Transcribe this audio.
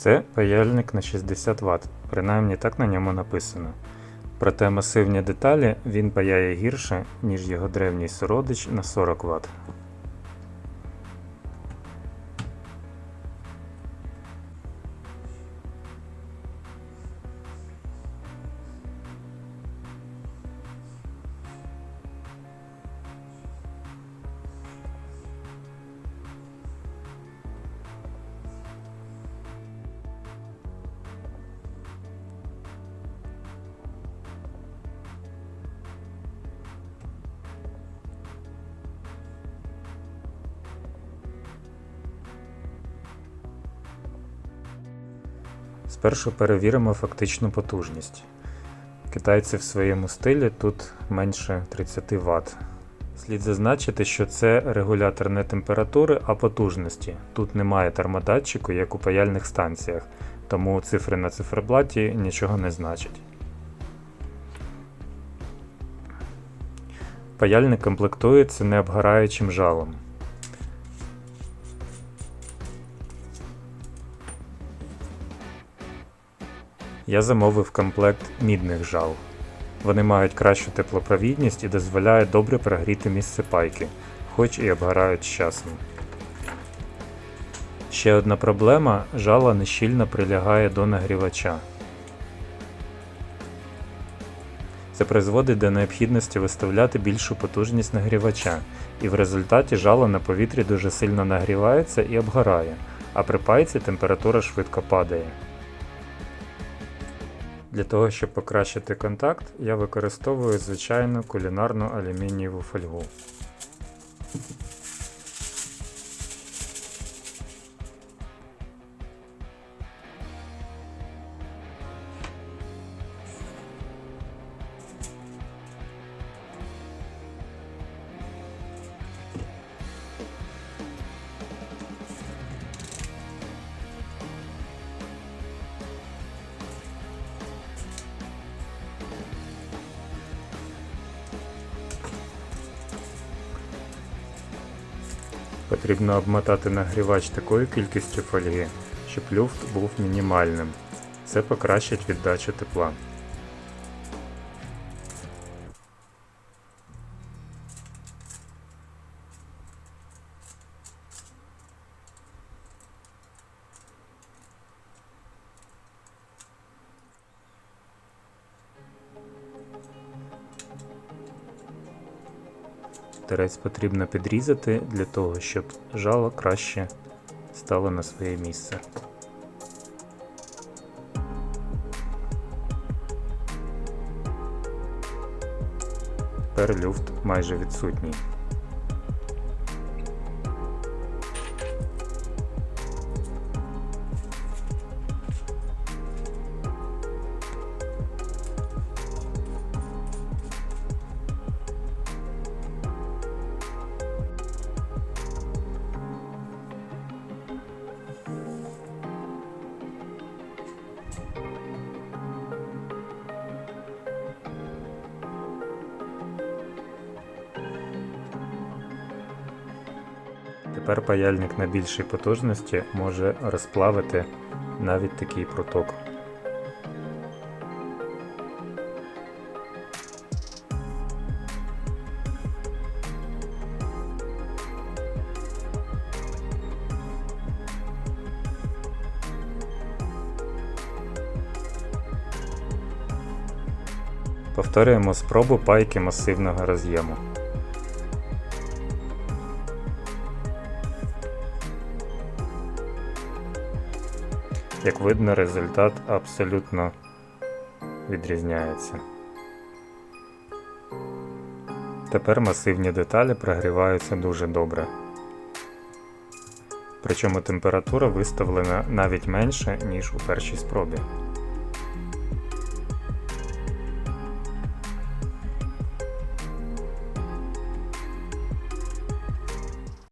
Це паяльник на 60 Вт, принаймні так на ньому написано. Проте масивні деталі він паяє гірше, ніж його древній сородич на 40 Вт. Спершу перевіримо фактичну потужність. Китайці в своєму стилі тут менше 30 Вт. Слід зазначити, що це регулятор не температури, а потужності. Тут немає термодатчику, як у паяльних станціях, тому цифри на циферблаті нічого не значать. Паяльник комплектується необгораючим жалом. Я замовив комплект мідних жал. Вони мають кращу теплопровідність і дозволяють добре прогріти місце пайки, хоч і обгорають з часом. Ще одна проблема жало нещільно прилягає до нагрівача. Це призводить до необхідності виставляти більшу потужність нагрівача, і в результаті жало на повітрі дуже сильно нагрівається і обгорає, а при пайці температура швидко падає. Для того, щоб покращити контакт, я використовую звичайну кулінарну алюмінієву фольгу. Потрібно обмотати нагрівач такою кількістю фольги, щоб люфт був мінімальним. Це покращить віддачу тепла. Терець потрібно підрізати для того, щоб жало краще стало на своє місце. Тепер люфт майже відсутній. Тепер паяльник на більшій потужності може розплавити навіть такий проток. Повторюємо спробу пайки масивного роз'єму. Як видно, результат абсолютно відрізняється. Тепер масивні деталі прогріваються дуже добре. Причому температура виставлена навіть менше, ніж у першій спробі.